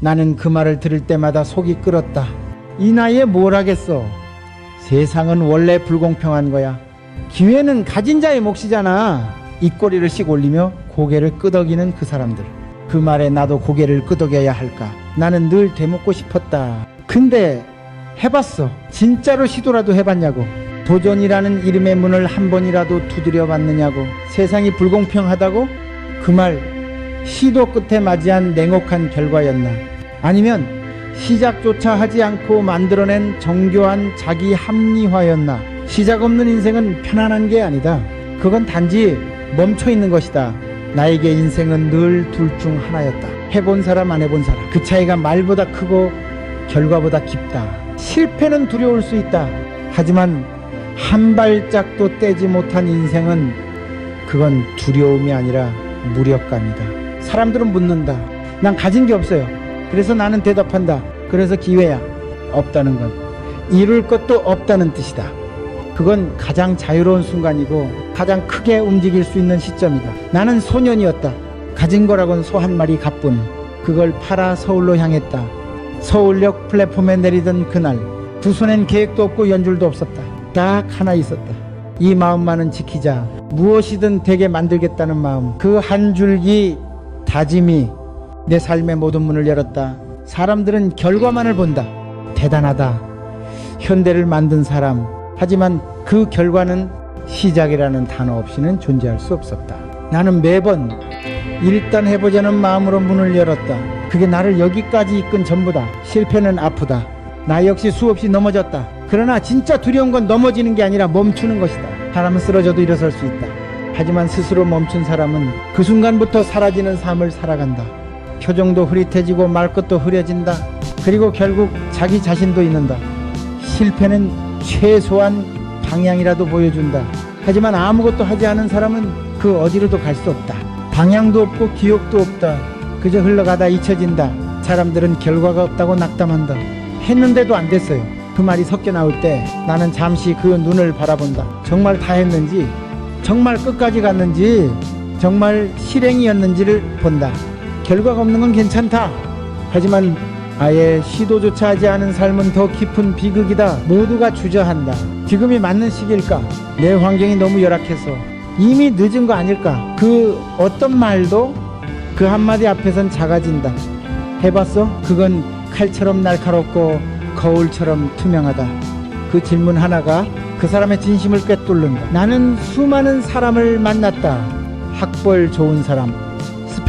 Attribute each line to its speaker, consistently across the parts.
Speaker 1: 나는 그 말을 들을 때마다 속이 끓었다. 이 나이에 뭘 하겠어? 세상은 원래 불공평한 거야. 기회는 가진 자의 몫이잖아. 입꼬리를 씩 올리며 고개를 끄덕이는 그 사람들. 그 말에 나도 고개를 끄덕여야 할까? 나는 늘 되묻고 싶었다. 근데 해봤어. 진짜로 시도라도 해봤냐고. 도전이라는 이름의 문을 한 번이라도 두드려 봤느냐고. 세상이 불공평하다고? 그 말 시도 끝에 맞이한 냉혹한 결과였나? 아니면 시작조차 하지 않고 만들어낸 정교한 자기 합리화였나? 시작 없는 인생은 편안한 게 아니다. 그건 단지 멈춰 있는 것이다. 나에게 인생은 늘 둘 중 하나였다. 해본 사람 안 해본 사람. 그 차이가 말보다 크고 결과보다 깊다. 실패는 두려울 수 있다. 하지만 한 발짝도 떼지 못한 인생은 그건 두려움이 아니라 무력감이다. 사람들은 묻는다. 난 가진 게 없어요. 그래서 나는 대답한다. 그래서 기회야. 없다는 건 이룰 것도 없다는 뜻이다. 그건 가장 자유로운 순간이고 가장 크게 움직일 수 있는 시점이다. 나는 소년이었다. 가진 거라곤 소 한 마리 가뿐. 그걸 팔아 서울로 향했다. 서울역 플랫폼에 내리던 그날 두 손엔 계획도 없고 연줄도 없었다. 딱 하나 있었다. 이 마음만은 지키자. 무엇이든 되게 만들겠다는 마음. 그 한 줄기 다짐이 내 삶의 모든 문을 열었다. 사람들은 결과만을 본다. 대단하다. 현대를 만든 사람. 하지만 그 결과는 시작이라는 단어 없이는 존재할 수 없었다. 나는 매번 일단 해보자는 마음으로 문을 열었다. 그게 나를 여기까지 이끈 전부다. 실패는 아프다. 나 역시 수없이 넘어졌다. 그러나 진짜 두려운 건 넘어지는 게 아니라 멈추는 것이다. 사람은 쓰러져도 일어설 수 있다. 하지만 스스로 멈춘 사람은 그 순간부터 사라지는 삶을 살아간다. 표정도 흐릿해지고 말끝도 흐려진다. 그리고 결국 자기 자신도 잊는다. 실패는 최소한 방향이라도 보여준다. 하지만 아무것도 하지 않은 사람은 그 어디로도 갈 수 없다. 방향도 없고 기억도 없다. 그저 흘러가다 잊혀진다. 사람들은 결과가 없다고 낙담한다. 했는데도 안 됐어요. 그 말이 섞여 나올 때 나는 잠시 그 눈을 바라본다. 정말 다 했는지, 정말 끝까지 갔는지, 정말 실행이었는지를 본다. 결과가 없는 건 괜찮다. 하지만 아예 시도조차 하지 않은 삶은 더 깊은 비극이다. 모두가 주저한다. 지금이 맞는 시기일까? 내 환경이 너무 열악해서 이미 늦은 거 아닐까? 그 어떤 말도 그 한마디 앞에선 작아진다. 해봤어? 그건 칼처럼 날카롭고 거울처럼 투명하다. 그 질문 하나가 그 사람의 진심을 꿰뚫는다. 나는 수많은 사람을 만났다. 학벌 좋은 사람,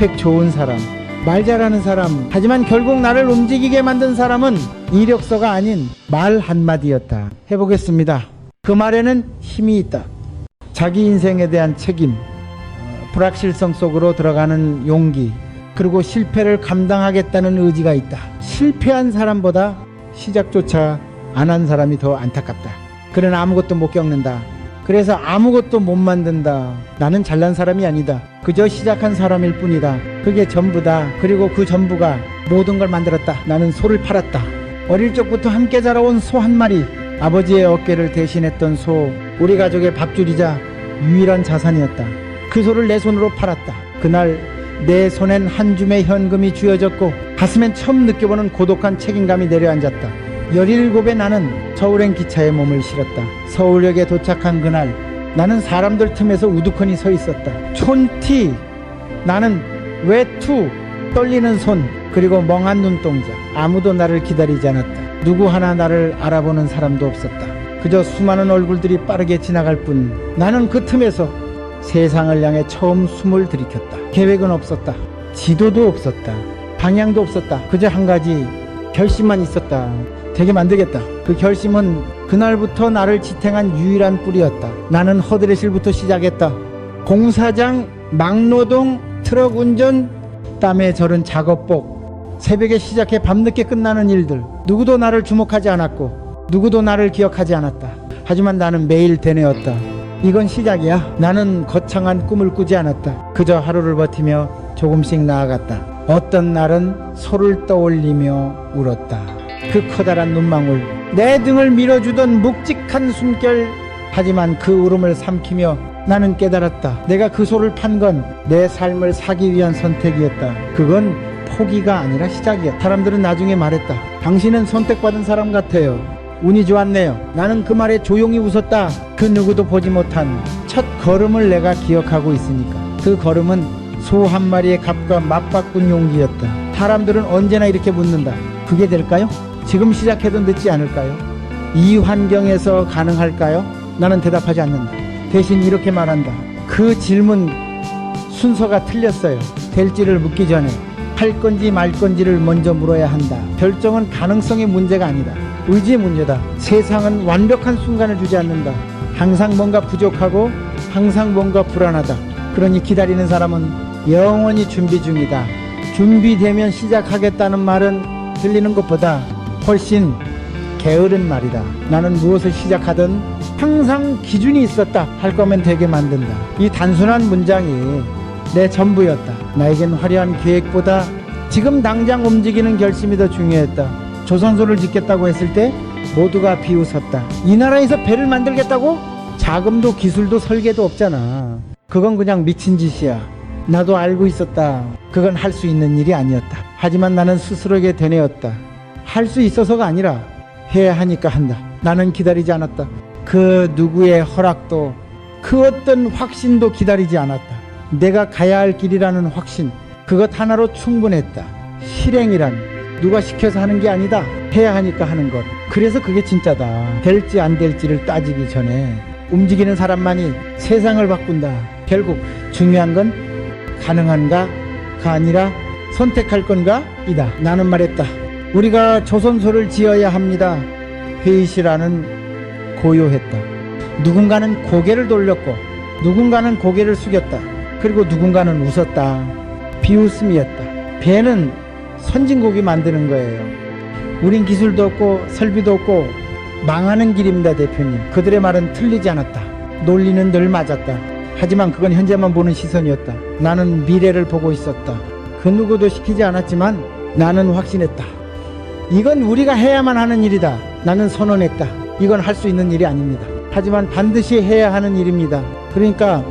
Speaker 1: 스펙 좋은 사람, 말 잘하는 사람. 하지만 결국 나를 움직이게 만든 사람은 이력서가 아닌 말 한마디였다. 해보겠습니다. 그 말에는 힘이 있다. 자기 인생에 대한 책임, 어, 불확실성 속으로 들어가는 용기, 그리고 실패를 감당하겠다는 의지가 있다. 실패한 사람보다 시작조차 안 한 사람이 더 안타깝다. 그러나 아무것도 못 겪는다. 그래서 아무것도 못 만든다. 나는 잘난 사람이 아니다. 그저 시작한 사람일 뿐이다. 그게 전부다. 그리고 그 전부가 모든 걸 만들었다. 나는 소를 팔았다. 어릴 적부터 함께 자라온 소 한 마리. 아버지의 어깨를 대신했던 소. 우리 가족의 밥줄이자 유일한 자산이었다. 그 소를 내 손으로 팔았다. 그날 내 손엔 한 줌의 현금이 쥐어졌고 가슴엔 처음 느껴보는 고독한 책임감이 내려앉았다. 17의 나는 서울행 기차에 몸을 실었다. 서울역에 도착한 그날 나는 사람들 틈에서 우두커니 서 있었다. 촌티 나는 외투 떨리는 손 그리고 멍한 눈동자 아무도 나를 기다리지 않았다. 누구 하나 나를 알아보는 사람도 없었다. 그저 수많은 얼굴들이 빠르게 지나갈 뿐 나는 그 틈에서 세상을 향해 처음 숨을 들이켰다. 계획은 없었다. 지도도 없었다. 방향도 없었다. 그저 한 가지 결심만 있었다. 되게 만들겠다. 그 결심은 그날부터 나를 지탱한 유일한 뿌리였다. 나는 허드레실부터 시작했다. 공사장, 막노동, 트럭 운전, 땀에 절은 작업복, 새벽에 시작해 밤늦게 끝나는 일들. 누구도 나를 주목하지 않았고, 누구도 나를 기억하지 않았다. 하지만 나는 매일 되뇌었다. 이건 시작이야. 나는 거창한 꿈을 꾸지 않았다. 그저 하루를 버티며 조금씩 나아갔다. 어떤 날은 소를 떠올리며 울었다. 그 커다란 눈망울, 내 등을 밀어주던 묵직한 숨결. 하지만 그 울음을 삼키며 나는 깨달았다. 내가 그 소를 판 건 내 삶을 사기 위한 선택이었다. 그건 포기가 아니라 시작이야. 사람들은 나중에 말했다. 당신은 선택받은 사람 같아요. 운이 좋았네요. 나는 그 말에 조용히 웃었다. 그 누구도 보지 못한 첫 걸음을 내가 기억하고 있으니까. 그 걸음은 소 한 마리의 값과 맞바꾼 용기였다. 사람들은 언제나 이렇게 묻는다. 그게 될까요? 지금 시작해도 늦지 않을까요? 이 환경에서 가능할까요? 나는 대답하지 않는다. 대신 이렇게 말한다. 그 질문 순서가 틀렸어요. 될지를 묻기 전에 할 건지 말 건지를 먼저 물어야 한다. 결정은 가능성의 문제가 아니다. 의지의 문제다. 세상은 완벽한 순간을 주지 않는다. 항상 뭔가 부족하고 항상 뭔가 불안하다. 그러니 기다리는 사람은 영원히 준비 중이다. 준비되면 시작하겠다는 말은 들리는 것보다 훨씬 게으른 말이다. 나는 무엇을 시작하든 항상 기준이 있었다. 할 거면 되게 만든다. 이 단순한 문장이 내 전부였다. 나에겐 화려한 계획보다 지금 당장 움직이는 결심이 더 중요했다. 조선소를 짓겠다고 했을 때 모두가 비웃었다. 이 나라에서 배를 만들겠다고? 자금도 기술도 설계도 없잖아. 그건 그냥 미친 짓이야. 나도 알고 있었다. 그건 할 수 있는 일이 아니었다. 하지만 나는 스스로에게 되뇌었다. 할 수 있어서가 아니라 해야 하니까 한다. 나는 기다리지 않았다. 그 누구의 허락도 그 어떤 확신도 기다리지 않았다. 내가 가야 할 길이라는 확신, 그것 하나로 충분했다. 실행이란 누가 시켜서 하는 게 아니다. 해야 하니까 하는 것. 그래서 그게 진짜다. 될지 안 될지를 따지기 전에 움직이는 사람만이 세상을 바꾼다. 결국 중요한 건 가능한가가 아니라 선택할 건가? 이다. 나는 말했다. 우리가 조선소를 지어야 합니다. 회의실안은 고요했다. 누군가는 고개를 돌렸고 누군가는 고개를 숙였다. 그리고 누군가는 웃었다. 비웃음이었다. 배는 선진국이 만드는 거예요. 우린 기술도 없고 설비도 없고 망하는 길입니다, 대표님. 그들의 말은 틀리지 않았다. 논리는 늘 맞았다. 하지만 그건 현재만 보는 시선이었다. 나는 미래를 보고 있었다. 그 누구도 시키지 않았지만 나는 확신했다. 이건 우리가 해야만 하는 일이다. 나는 선언했다. 이건 할 수 있는 일이 아닙니다. 하지만 반드시 해야 하는 일입니다. 그러니까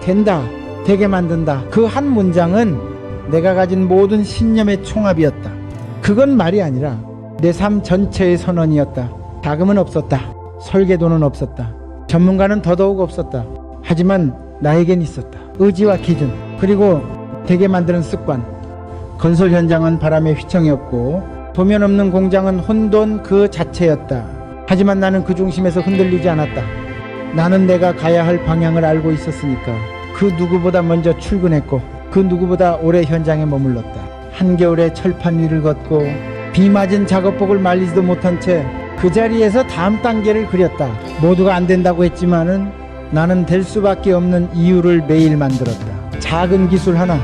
Speaker 1: 된다. 되게 만든다. 그 한 문장은 내가 가진 모든 신념의 총합이었다. 그건 말이 아니라 내 삶 전체의 선언이었다. 자금은 없었다. 설계도는 없었다. 전문가는 더더욱 없었다. 하지만 나에겐 있었다. 의지와 기준, 그리고 되게 만드는 습관. 건설 현장은 바람에 휘청이었고 도면 없는 공장은 혼돈 그 자체였다. 하지만 나는 그 중심에서 흔들리지 않았다. 나는 내가 가야 할 방향을 알고 있었으니까 그 누구보다 먼저 출근했고 그 누구보다 오래 현장에 머물렀다. 한겨울에 철판 위를 걷고 비 맞은 작업복을 말리지도 못한 채 그 자리에서 다음 단계를 그렸다. 모두가 안 된다고 했지만은 나는 될 수밖에 없는 이유를 매일 만들었다. 작은 기술 하나,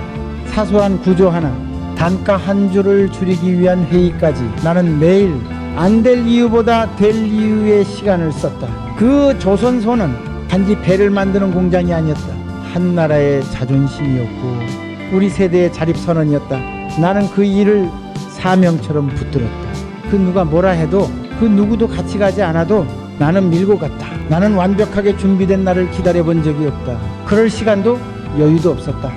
Speaker 1: 사소한 구조 하나, 단가 한 줄을 줄이기 위한 회의까지 나는 매일 안 될 이유보다 될 이유의 시간을 썼다. 그 조선소는 단지 배를 만드는 공장이 아니었다. 한 나라의 자존심이었고 우리 세대의 자립선언이었다. 나는 그 일을 사명처럼 붙들었다. 그 누가 뭐라 해도 그 누구도 같이 가지 않아도 나는 밀고 갔다. 나는 완벽하게 준비된 날을 기다려본 적이 없다. 그럴 시간도 여유도 없었다.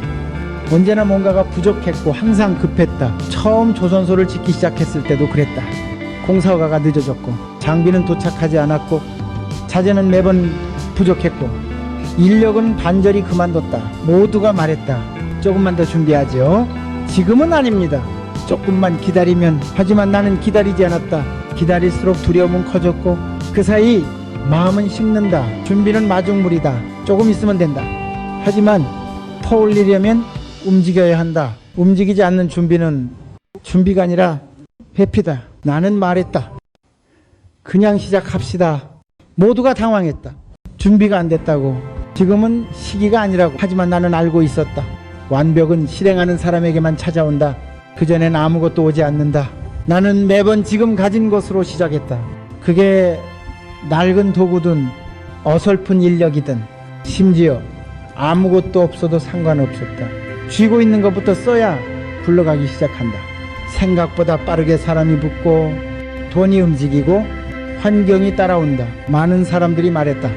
Speaker 1: 언제나 뭔가가 부족했고 항상 급했다. 처음 조선소를 짓기 시작했을 때도 그랬다. 공사 허가가 늦어졌고 장비는 도착하지 않았고 자재는 매번 부족했고 인력은 반절이 그만뒀다. 모두가 말했다. 조금만 더 준비하죠. 지금은 아닙니다. 조금만 기다리면 하지만 나는 기다리지 않았다. 기다릴수록 두려움은 커졌고 그 사이 마음은 식는다. 준비는 마중물이다. 조금 있으면 된다. 하지만 퍼올리려면 움직여야 한다. 움직이지 않는 준비는 준비가 아니라 회피다. 나는 말했다. 그냥 시작합시다. 모두가 당황했다. 준비가 안 됐다고. 지금은 시기가 아니라고. 하지만 나는 알고 있었다. 완벽은 실행하는 사람에게만 찾아온다. 그전엔 아무것도 오지 않는다. 나는 매번 지금 가진 것으로 시작했다. 그게 낡은 도구든 어설픈 인력이든 심지어 아무것도 없어도 상관없었다. 쥐고 있는 것부터 써야 굴러가기 시작한다. 생각보다 빠르게 사람이 붙고 돈이 움직이고 환경이 따라온다. 많은 사람들이 말했다.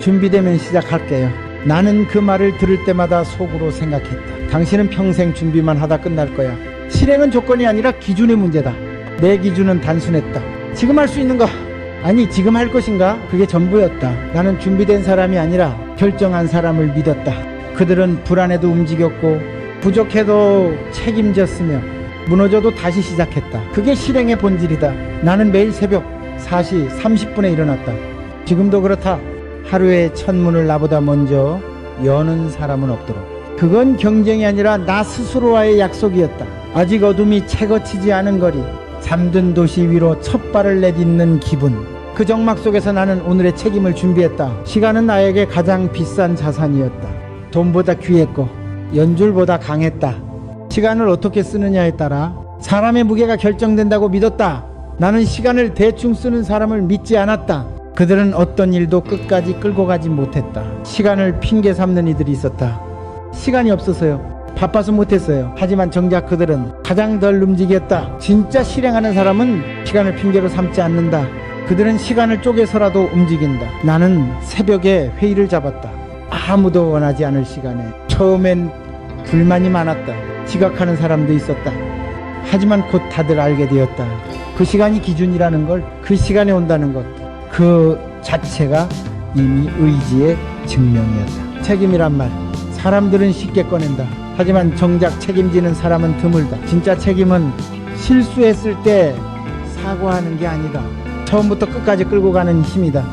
Speaker 1: 준비되면 시작할게요. 나는 그 말을 들을 때마다 속으로 생각했다. 당신은 평생 준비만 하다 끝날 거야. 실행은 조건이 아니라 기준의 문제다. 내 기준은 단순했다. 지금 할 수 있는 거 아니 지금 할 것인가? 그게 전부였다. 나는 준비된 사람이 아니라 결정한 사람을 믿었다. 그들은 불안해도 움직였고 부족해도 책임졌으며 무너져도 다시 시작했다. 그게 실행의 본질이다. 나는 매일 새벽 4시 30분에 일어났다. 지금도 그렇다. 하루에 첫 문을 나보다 먼저 여는 사람은 없도록. 그건 경쟁이 아니라 나 스스로와의 약속이었다. 아직 어둠이 채거치지 않은 거리. 잠든 도시 위로 첫 발을 내딛는 기분. 그 정막 속에서 나는 오늘의 책임을 준비했다. 시간은 나에게 가장 비싼 자산이었다. 돈보다 귀했고 연줄보다 강했다. 시간을 어떻게 쓰느냐에 따라 사람의 무게가 결정된다고 믿었다. 나는 시간을 대충 쓰는 사람을 믿지 않았다. 그들은 어떤 일도 끝까지 끌고 가지 못했다. 시간을 핑계 삼는 이들이 있었다. 시간이 없어서요. 바빠서 못했어요. 하지만 정작 그들은 가장 덜 움직였다. 진짜 실행하는 사람은 시간을 핑계로 삼지 않는다. 그들은 시간을 쪼개서라도 움직인다. 나는 새벽에 회의를 잡았다. 아무도 원하지 않을 시간에 처음엔 불만이 많았다. 지각하는 사람도 있었다. 하지만 곧 다들 알게 되었다. 그 시간이 기준이라는 걸, 그 시간에 온다는 것, 그 자체가 이미 의지의 증명이었다. 책임이란 말, 사람들은 쉽게 꺼낸다. 하지만 정작 책임지는 사람은 드물다. 진짜 책임은 실수했을 때 사과하는 게 아니다. 처음부터 끝까지 끌고 가는 힘이다.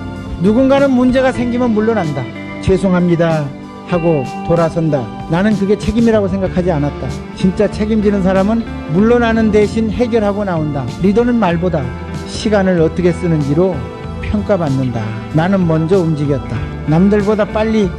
Speaker 1: 누군가는 문제가 생기면 물러난다. 죄송합니다. 하고 돌아선다. 나는 그게 책임이라고 생각하지 않았다. 진짜 책임지는 사람은 물러나는 대신 해결하고 나온다. 리더는 말보다 시간을 어떻게 쓰는지로 평가받는다. 나는 먼저 움직였다. 남들보다 빨리,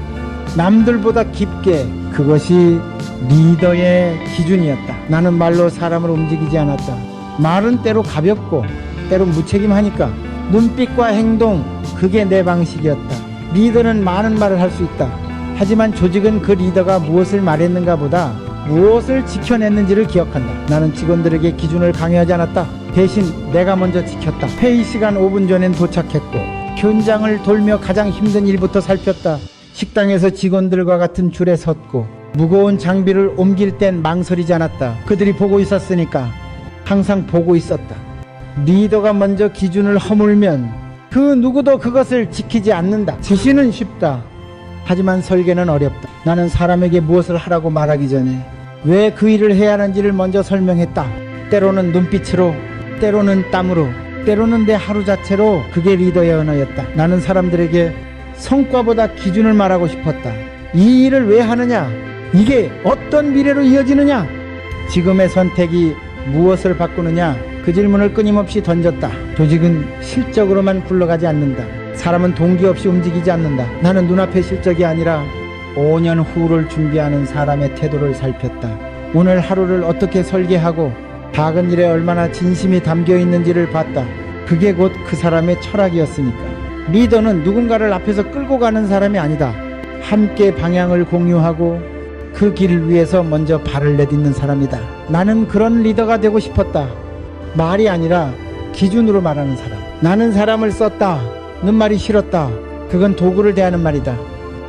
Speaker 1: 남들보다 깊게 그것이 리더의 기준이었다. 나는 말로 사람을 움직이지 않았다. 말은 때로 가볍고 때로 무책임하니까 눈빛과 행동 그게 내 방식이었다. 리더는 많은 말을 할 수 있다. 하지만 조직은 그 리더가 무엇을 말했는가 보다 무엇을 지켜냈는지를 기억한다. 나는 직원들에게 기준을 강요하지 않았다. 대신 내가 먼저 지켰다. 회의 시간 5분 전엔 도착했고 현장을 돌며 가장 힘든 일부터 살폈다. 식당에서 직원들과 같은 줄에 섰고 무거운 장비를 옮길 땐 망설이지 않았다. 그들이 보고 있었으니까 항상 보고 있었다. 리더가 먼저 기준을 허물면 그 누구도 그것을 지키지 않는다. 지시는 쉽다. 하지만 설계는 어렵다. 나는 사람에게 무엇을 하라고 말하기 전에 왜 그 일을 해야 하는지를 먼저 설명했다. 때로는 눈빛으로, 때로는 땀으로, 때로는 내 하루 자체로 그게 리더의 언어였다. 나는 사람들에게 성과보다 기준을 말하고 싶었다. 이 일을 왜 하느냐? 이게 어떤 미래로 이어지느냐? 지금의 선택이 무엇을 바꾸느냐? 그 질문을 끊임없이 던졌다. 조직은 실적으로만 굴러가지 않는다. 사람은 동기 없이 움직이지 않는다. 나는 눈앞의 실적이 아니라 5년 후를 준비하는 사람의 태도를 살폈다. 오늘 하루를 어떻게 설계하고 작은 일에 얼마나 진심이 담겨 있는지를 봤다. 그게 곧 그 사람의 철학이었으니까. 리더는 누군가를 앞에서 끌고 가는 사람이 아니다. 함께 방향을 공유하고 그 길을 위해서 먼저 발을 내딛는 사람이다. 나는 그런 리더가 되고 싶었다. 말이 아니라 기준으로 말하는 사람. 나는 사람을 썼다. 는 말이 싫었다. 그건 도구를 대하는 말이다.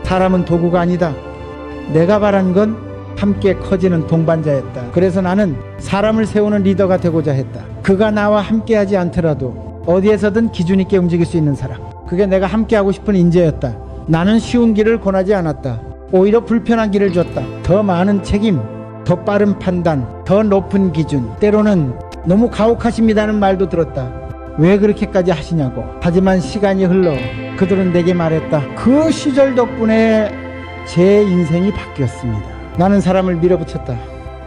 Speaker 1: 사람은 도구가 아니다. 내가 바란 건 함께 커지는 동반자였다. 그래서 나는 사람을 세우는 리더가 되고자 했다. 그가 나와 함께하지 않더라도 어디에서든 기준 있게 움직일 수 있는 사람. 그게 내가 함께하고 싶은 인재였다. 나는 쉬운 길을 권하지 않았다. 오히려 불편한 길을 줬다. 더 많은 책임, 더 빠른 판단, 더 높은 기준. 때로는 너무 가혹하십니다는 말도 들었다. 왜 그렇게까지 하시냐고. 하지만 시간이 흘러 그들은 내게 말했다. 그 시절 덕분에 제 인생이 바뀌었습니다. 나는 사람을 밀어붙였다.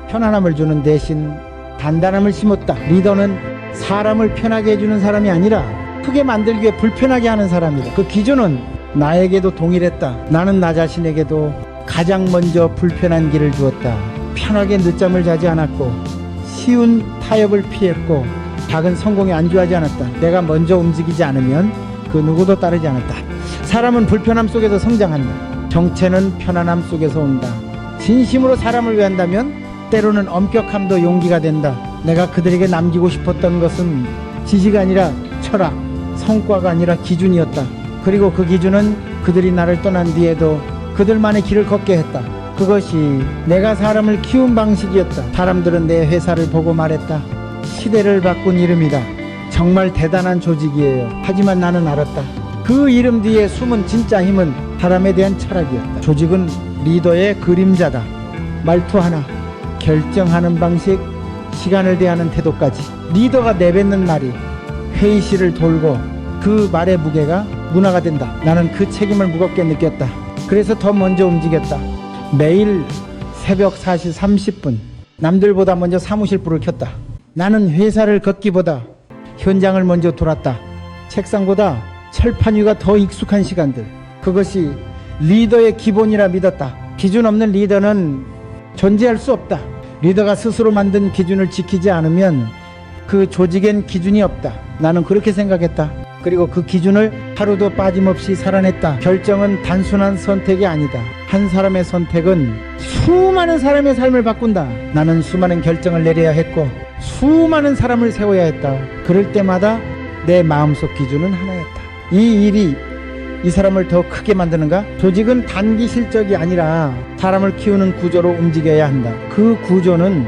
Speaker 1: 편안함을 주는 대신 단단함을 심었다. 리더는 사람을 편하게 해주는 사람이 아니라 크게 만들기 위해 불편하게 하는 사람이다. 그 기준은 나에게도 동일했다. 나는 나 자신에게도 가장 먼저 불편한 길을 주었다. 편하게 늦잠을 자지 않았고 쉬운 타협을 피했고 작은 성공에 안주하지 않았다. 내가 먼저 움직이지 않으면 그 누구도 따르지 않았다. 사람은 불편함 속에서 성장한다. 정체는 편안함 속에서 온다. 진심으로 사람을 위한다면 때로는 엄격함도 용기가 된다. 내가 그들에게 남기고 싶었던 것은 지시가 아니라 철학, 성과가 아니라 기준이었다. 그리고 그 기준은 그들이 나를 떠난 뒤에도 그들만의 길을 걷게 했다. 그것이 내가 사람을 키운 방식이었다. 사람들은 내 회사를 보고 말했다. 시대를 바꾼 이름이다. 정말 대단한 조직이에요. 하지만 나는 알았다. 그 이름 뒤에 숨은 진짜 힘은 사람에 대한 철학이었다. 조직은 리더의 그림자다. 말투 하나, 결정하는 방식, 시간을 대하는 태도까지. 리더가 내뱉는 말이 회의실을 돌고 그 말의 무게가 문화가 된다. 나는 그 책임을 무겁게 느꼈다. 그래서 더 먼저 움직였다. 매일 새벽 4시 30분 남들보다 먼저 사무실 불을 켰다. 나는 회사를 걷기보다 현장을 먼저 돌았다. 책상보다 철판 위가 더 익숙한 시간들. 그것이 리더의 기본이라 믿었다. 기준 없는 리더는 존재할 수 없다. 리더가 스스로 만든 기준을 지키지 않으면 그 조직엔 기준이 없다. 나는 그렇게 생각했다. 그리고 그 기준을 하루도 빠짐없이 살아냈다. 결정은 단순한 선택이 아니다. 한 사람의 선택은 수많은 사람의 삶을 바꾼다. 나는 수많은 결정을 내려야 했고 수많은 사람을 세워야 했다. 그럴 때마다 내 마음속 기준은 하나였다. 이 일이 이 사람을 더 크게 만드는가? 조직은 단기 실적이 아니라 사람을 키우는 구조로 움직여야 한다. 그 구조는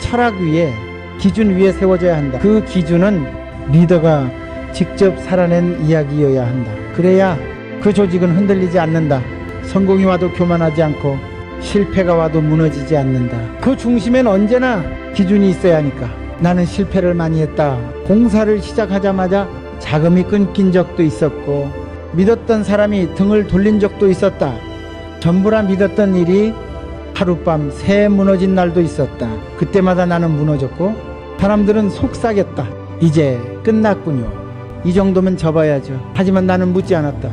Speaker 1: 철학 위에 기준 위에 세워져야 한다. 그 기준은 리더가 직접 살아낸 이야기여야 한다. 그래야 그 조직은 흔들리지 않는다. 성공이 와도 교만하지 않고 실패가 와도 무너지지 않는다. 그 중심엔 언제나 기준이 있어야 하니까. 나는 실패를 많이 했다. 공사를 시작하자마자 자금이 끊긴 적도 있었고 믿었던 사람이 등을 돌린 적도 있었다. 전부라 믿었던 일이 하룻밤 새 무너진 날도 있었다. 그때마다 나는 무너졌고 사람들은 속삭였다. 이제 끝났군요. 이 정도면 접어야죠. 하지만 나는 묻지 않았다.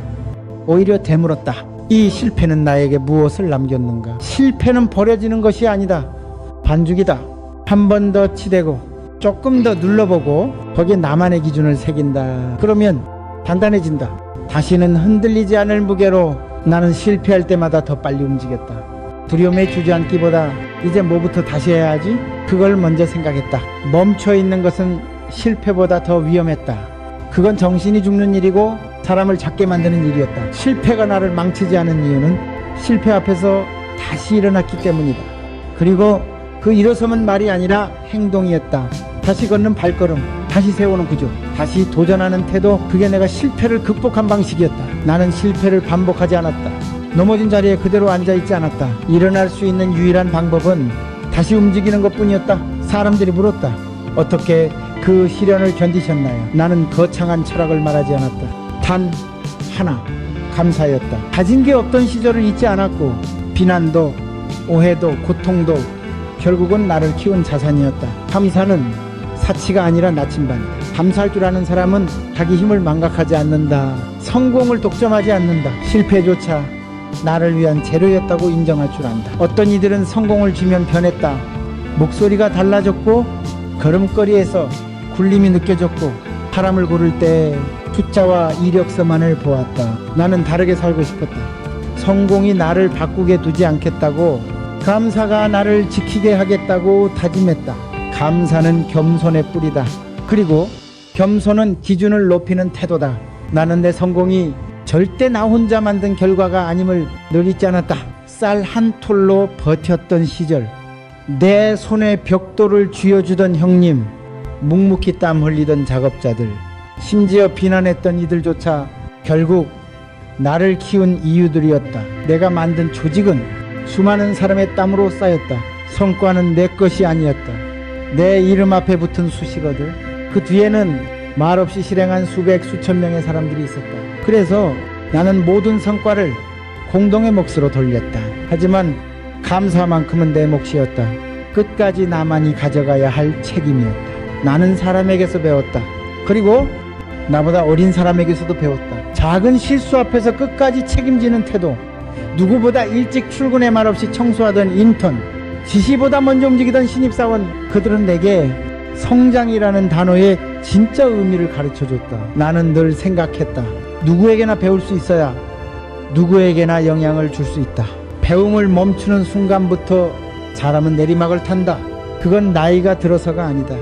Speaker 1: 오히려 되물었다. 이 실패는 나에게 무엇을 남겼는가? 실패는 버려지는 것이 아니다. 반죽이다. 한 번 더 치대고 조금 더 눌러보고 거기에 나만의 기준을 새긴다. 그러면 단단해진다. 다시는 흔들리지 않을 무게로 나는 실패할 때마다 더 빨리 움직였다. 두려움에 주저앉기보다 이제 뭐부터 다시 해야지? 그걸 먼저 생각했다. 멈춰 있는 것은 실패보다 더 위험했다. 그건 정신이 죽는 일이고 사람을 작게 만드는 일이었다. 실패가 나를 망치지 않은 이유는 실패 앞에서 다시 일어났기 때문이다. 그리고 그 일어서면 말이 아니라 행동이었다. 다시 걷는 발걸음, 다시 세우는 구조, 다시 도전하는 태도, 그게 내가 실패를 극복한 방식이었다. 나는 실패를 반복하지 않았다. 넘어진 자리에 그대로 앉아 있지 않았다. 일어날 수 있는 유일한 방법은 다시 움직이는 것 뿐이었다. 사람들이 물었다. 어떻게 그 시련을 견디셨나요? 나는 거창한 철학을 말하지 않았다. 단 하나, 감사였다. 가진 게 없던 시절을 잊지 않았고, 비난도, 오해도, 고통도 결국은 나를 키운 자산이었다. 감사는 사치가 아니라 나침반이다. 감사할 줄 아는 사람은 자기 힘을 망각하지 않는다. 성공을 독점하지 않는다. 실패조차 나를 위한 재료였다고 인정할 줄 안다. 어떤 이들은 성공을 주면 변했다. 목소리가 달라졌고 걸음걸이에서 굴림이 느껴졌고 사람을 고를 때 숫자와 이력서만을 보았다. 나는 다르게 살고 싶었다. 성공이 나를 바꾸게 두지 않겠다고 감사가 나를 지키게 하겠다고 다짐했다. 감사는 겸손의 뿌리다. 그리고 겸손은 기준을 높이는 태도다. 나는 내 성공이 절대 나 혼자 만든 결과가 아님을 늘 잊지 않았다. 쌀 한 톨로 버텼던 시절. 내 손에 벽돌을 쥐어주던 형님, 묵묵히 땀 흘리던 작업자들, 심지어 비난했던 이들조차 결국 나를 키운 이유들이었다. 내가 만든 조직은 수많은 사람의 땀으로 쌓였다. 성과는 내 것이 아니었다. 내 이름 앞에 붙은 수식어들, 그 뒤에는 말없이 실행한 수백 수천 명의 사람들이 있었다. 그래서 나는 모든 성과를 공동의 몫으로 돌렸다. 하지만 감사만큼은 내 몫이었다. 끝까지 나만이 가져가야 할 책임이었다. 나는 사람에게서 배웠다. 그리고 나보다 어린 사람에게서도 배웠다. 작은 실수 앞에서 끝까지 책임지는 태도. 누구보다 일찍 출근의 말 없이 청소하던 인턴. 지시보다 먼저 움직이던 신입사원. 그들은 내게 성장이라는 단어의 진짜 의미를 가르쳐 줬다. 나는 늘 생각했다. 누구에게나 배울 수 있어야 누구에게나 영향을 줄 수 있다. 배움을 멈추는 순간부터 사람은 내리막을 탄다. 그건 나이가 들어서가 아니다.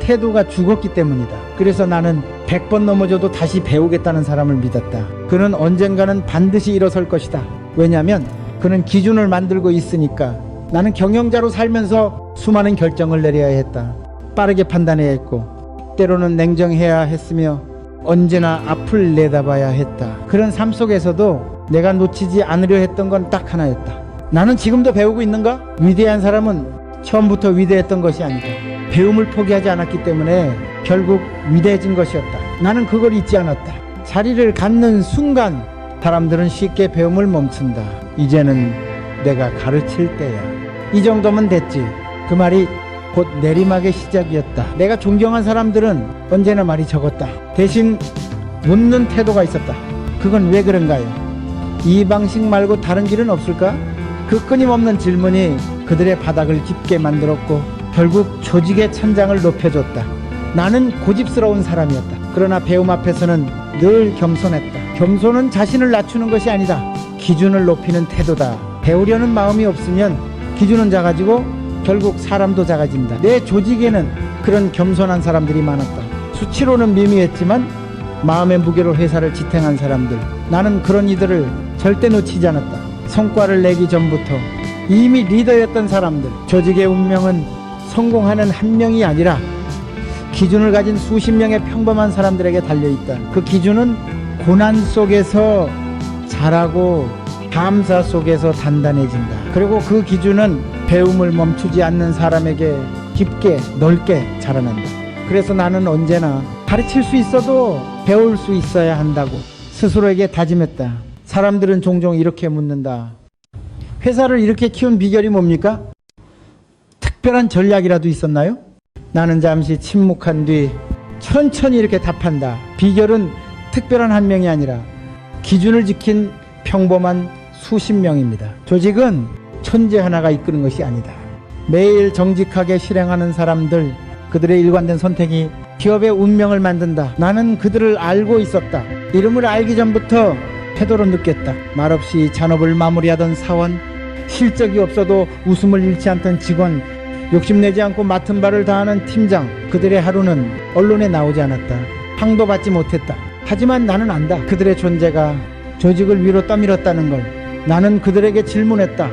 Speaker 1: 태도가 죽었기 때문이다. 그래서 나는 100번 넘어져도 다시 배우겠다는 사람을 믿었다. 그는 언젠가는 반드시 일어설 것이다. 왜냐하면 그는 기준을 만들고 있으니까 나는 경영자로 살면서 수많은 결정을 내려야 했다. 빠르게 판단해야 했고 때로는 냉정해야 했으며 언제나 앞을 내다봐야 했다. 그런 삶 속에서도 내가 놓치지 않으려 했던 건 딱 하나였다. 나는 지금도 배우고 있는가? 위대한 사람은 처음부터 위대했던 것이 아니다. 배움을 포기하지 않았기 때문에 결국 위대해진 것이었다. 나는 그걸 잊지 않았다. 자리를 갖는 순간 사람들은 쉽게 배움을 멈춘다. 이제는 내가 가르칠 때야. 이 정도면 됐지. 그 말이 곧 내리막의 시작이었다. 내가 존경한 사람들은 언제나 말이 적었다. 대신 묻는 태도가 있었다. 그건 왜 그런가요? 이 방식 말고 다른 길은 없을까? 그 끊임없는 질문이 그들의 바닥을 깊게 만들었고 결국 조직의 천장을 높여줬다. 나는 고집스러운 사람이었다. 그러나 배움 앞에서는 늘 겸손했다. 겸손은 자신을 낮추는 것이 아니다. 기준을 높이는 태도다. 배우려는 마음이 없으면 기준은 작아지고 결국 사람도 작아진다. 내 조직에는 그런 겸손한 사람들이 많았다. 수치로는 미미했지만 마음의 무게로 회사를 지탱한 사람들. 나는 그런 이들을 절대 놓치지 않았다. 성과를 내기 전부터 이미 리더였던 사람들. 조직의 운명은 성공하는 한 명이 아니라 기준을 가진 수십 명의 평범한 사람들에게 달려있다. 그 기준은 고난 속에서 자라고 감사 속에서 단단해진다. 그리고 그 기준은 배움을 멈추지 않는 사람에게 깊게 넓게 자라난다. 그래서 나는 언제나 가르칠 수 있어도 배울 수 있어야 한다고 스스로에게 다짐했다. 사람들은 종종 이렇게 묻는다. 회사를 이렇게 키운 비결이 뭡니까? 특별한 전략이라도 있었나요? 나는 잠시 침묵한 뒤 천천히 이렇게 답한다. 비결은 특별한 한 명이 아니라 기준을 지킨 평범한 수십 명입니다. 조직은 천재 하나가 이끄는 것이 아니다. 매일 정직하게 실행하는 사람들, 그들의 일관된 선택이 기업의 운명을 만든다. 나는 그들을 알고 있었다. 이름을 알기 전부터 태도로 느꼈다. 말없이 잔업을 마무리하던 사원, 실적이 없어도 웃음을 잃지 않던 직원, 욕심내지 않고 맡은 바를 다하는 팀장, 그들의 하루는 언론에 나오지 않았다. 항도 받지 못했다. 하지만 나는 안다. 그들의 존재가 조직을 위로 떠밀었다는 걸. 나는 그들에게 질문했다.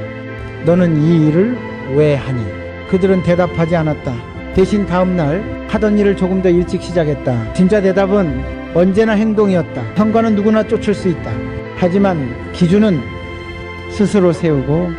Speaker 1: 너는 이 일을 왜 하니? 그들은 대답하지 않았다. 대신 다음날 하던 일을 조금 더 일찍 시작했다. 진짜 대답은 언제나 행동이었다. 성과는 누구나 쫓을 수 있다. 하지만 기준은 스스로 세우고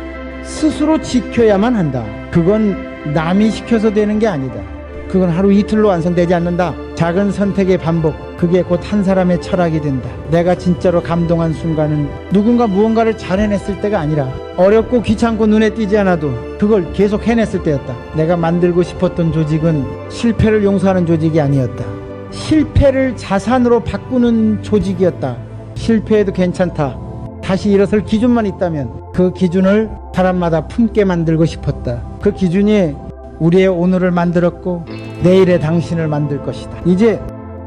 Speaker 1: 스스로 지켜야만 한다. 그건 남이 시켜서 되는 게 아니다. 그건 하루 이틀로 완성되지 않는다. 작은 선택의 반복. 그게 곧 한 사람의 철학이 된다. 내가 진짜로 감동한 순간은 누군가 무언가를 잘 해냈을 때가 아니라 어렵고 귀찮고 눈에 띄지 않아도 그걸 계속 해냈을 때였다. 내가 만들고 싶었던 조직은 실패를 용서하는 조직이 아니었다. 실패를 자산으로 바꾸는 조직이었다. 실패해도 괜찮다. 다시 일어설 기준만 있다면 그 기준을 사람마다 품게 만들고 싶었다. 그 기준이 우리의 오늘을 만들었고 내일의 당신을 만들 것이다. 이제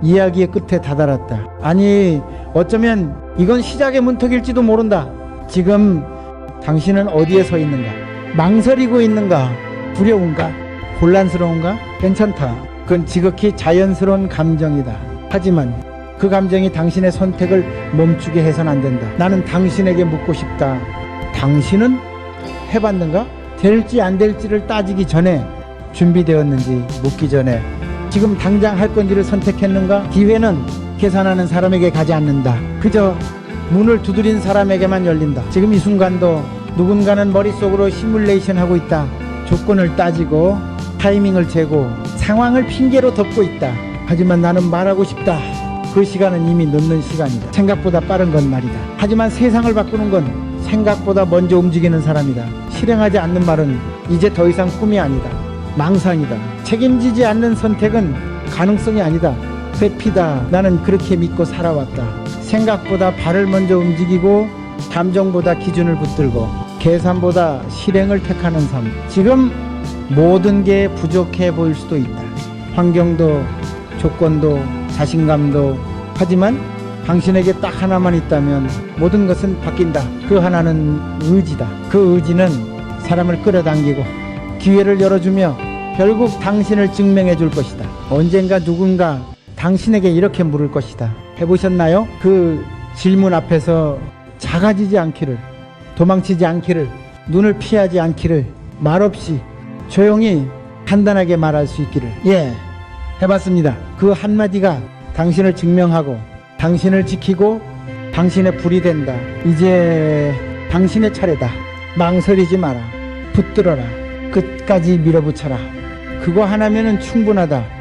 Speaker 1: 이야기의 끝에 다다랐다. 아니 어쩌면 이건 시작의 문턱일지도 모른다. 지금 당신은 어디에 서 있는가? 망설이고 있는가? 두려운가? 곤란스러운가? 괜찮다. 그건 지극히 자연스러운 감정이다. 하지만 그 감정이 당신의 선택을 멈추게 해선 안 된다. 나는 당신에게 묻고 싶다. 당신은 해봤는가? 될지 안 될지를 따지기 전에 준비되었는지 묻기 전에 지금 당장 할 건지를 선택했는가? 기회는 계산하는 사람에게 가지 않는다. 그저 문을 두드린 사람에게만 열린다. 지금 이 순간도 누군가는 머릿속으로 시뮬레이션 하고 있다. 조건을 따지고 타이밍을 재고 상황을 핑계로 덮고 있다. 하지만 나는 말하고 싶다. 그 시간은 이미 늦는 시간이다. 생각보다 빠른 건 말이다. 하지만 세상을 바꾸는 건 생각보다 먼저 움직이는 사람이다. 실행하지 않는 말은 이제 더 이상 꿈이 아니다. 망상이다. 책임지지 않는 선택은 가능성이 아니다. 회피다. 나는 그렇게 믿고 살아왔다. 생각보다 발을 먼저 움직이고 감정보다 기준을 붙들고 계산보다 실행을 택하는 삶. 지금 모든 게 부족해 보일 수도 있다. 환경도 조건도 자신감도 하지만 당신에게 딱 하나만 있다면 모든 것은 바뀐다. 그 하나는 의지다. 그 의지는 사람을 끌어당기고 기회를 열어주며 결국 당신을 증명해 줄 것이다. 언젠가 누군가 당신에게 이렇게 물을 것이다. 해보셨나요? 그 질문 앞에서 작아지지 않기를 도망치지 않기를 눈을 피하지 않기를 말없이 조용히 간단하게 말할 수 있기를. 예 해봤습니다. 그 한마디가 당신을 증명하고 당신을 지키고 당신의 불이 된다. 이제 당신의 차례다. 망설이지 마라. 붙들어라. 끝까지 밀어붙여라 그거 하나면은 충분하다